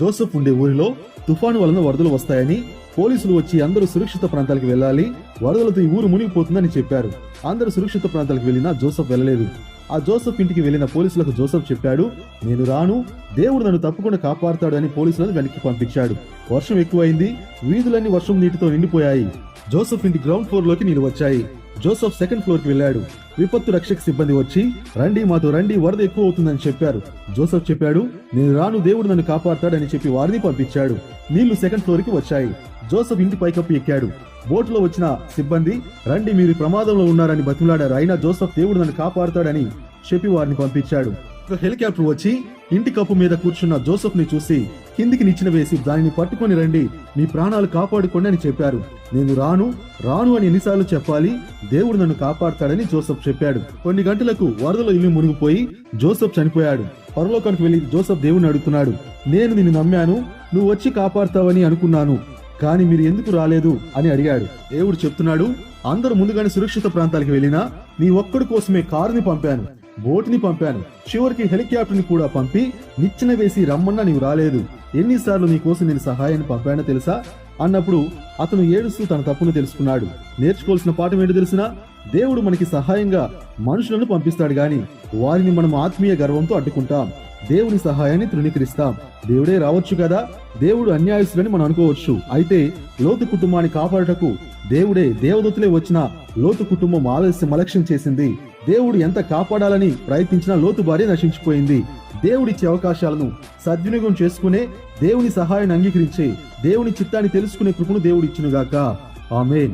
Joseph ఉండే ఊరిలో తుఫాను వలన వరదలు వస్తాయని పోలీసులు వచ్చి అందరూ సురక్షిత ప్రాంతాలకు వెళ్ళాలి. వరదలతో ఈ ఊరు మునిగిపోతుందని చెప్పారు. అందరూ సురక్షిత ప్రాంతాలకు వెళ్ళినా జోసెఫ్ వెళ్ళలేదు. ఆ జోసెఫ్ ఇంటికి వెళ్ళిన పోలీసులకు జోసెఫ్ చెప్పాడు నేను రాను. దేవుడు నన్ను తప్పకుండా కాపాడుతాడు అని పోలీసులను వెనక్కి పంపించాడు. వర్షం ఎక్కువైంది. వీధులన్నీ వర్షం నీటితో నిండిపోయాయి. జోసెఫ్ ఇంటి గ్రౌండ్ ఫ్లోర్లోకి నీళ్ళు వచ్చాయి. జోసఫ్ సెకండ్ ఫ్లోర్కి వెళ్ళాడు. విపత్తు రక్షక సిబ్బంది వచ్చి రండి మాతో రండి వరద ఎక్కువ అవుతుందని చెప్పారు. జోసఫ్ చెప్పాడు నేను రాను దేవుడు నన్ను కాపాడతాడని చెప్పి వారిని పంపించాడు. నీళ్ళు సెకండ్ ఫ్లోర్కి వచ్చాయి. జోసఫ్ ఇంటి పైకప్పు ఎక్కాడు. బోట్లో వచ్చిన సిబ్బంది రండి మీరు ప్రమాదంలో ఉన్నారని బతిమలాడారు. అయినా జోసెఫ్ దేవుడు నన్ను కాపాడతాడని చెప్పి వారిని పంపించాడు. ఒక హెలికాప్టర్ వచ్చి ఇంటి కప్పు మీద కూర్చున్న జోసఫ్ని చూసి కిందికి నిచ్చిన వేసి దానిని పట్టుకొని రండి. మీ ప్రాణాలు కాపాడుకోండి అని చెప్పారు. నేను రాను రాను అని ఎన్నిసార్లు చెప్పాలి. దేవుడు నన్ను కాపాడతాడని జోసెఫ్ చెప్పాడు. కొన్ని గంటలకు వరదలో ఇల్లు మునిగిపోయి జోసెఫ్ చనిపోయాడు. పరలోకానికి వెళ్ళి జోసెఫ్ దేవుని అడుగుతున్నాడు. నేను నిన్ను నమ్మాను నువ్వు వచ్చి కాపాడతావని అనుకున్నాను. కానీ మీరు ఎందుకు రాలేదు అని అడిగాడు. దేవుడు చెప్తున్నాడు అందరూ ముందుగానే సురక్షిత ప్రాంతాలకు వెళ్ళినా నీ ఒక్కడి కోసమే కారుని పంపాను. బోట్ని పంపాను. చివరికి హెలికాప్టర్ని కూడా పంపి నిచ్చెన వేసి రమ్మన్నా నీవు రాలేదు. ఎన్నిసార్లు నీకోసం నేను సహాయాన్ని పంపానో తెలుసా? అన్నప్పుడు అతను ఏడుస్తూ తన తప్పును తెలుసుకున్నాడు. నేర్చుకోవాల్సిన పాఠం ఏంటో తెలిసినా దేవుడు మనకి సహాయంగా మనుషులను పంపిస్తాడు గాని వారిని మనం ఆత్మీయ గర్వంతో అడ్డుకుంటాం. దేవుని సహాయాన్ని తృణీకరిస్తాం. దేవుడే రావచ్చు కదా? దేవుడు అన్యాయస్తులని మనం అనుకోవచ్చు. అయితే లోతు కుటుంబాన్ని కాపాడటకు దేవుడే దేవదత్తులే వచ్చిన లోతు కుటుంబం ఆలస్యం అలక్ష్యం చేసింది. దేవుడు ఎంత కాపాడాలని ప్రయత్నించినా లోతు భార్య నశించిపోయింది. దేవుడిచ్చే అవకాశాలను సద్వినియోగం చేసుకునే దేవుని సహాయాన్ని అంగీకరించే దేవుని చిత్తాన్ని తెలుసుకునే కృపను దేవుడిచ్చునుగాక ఆమె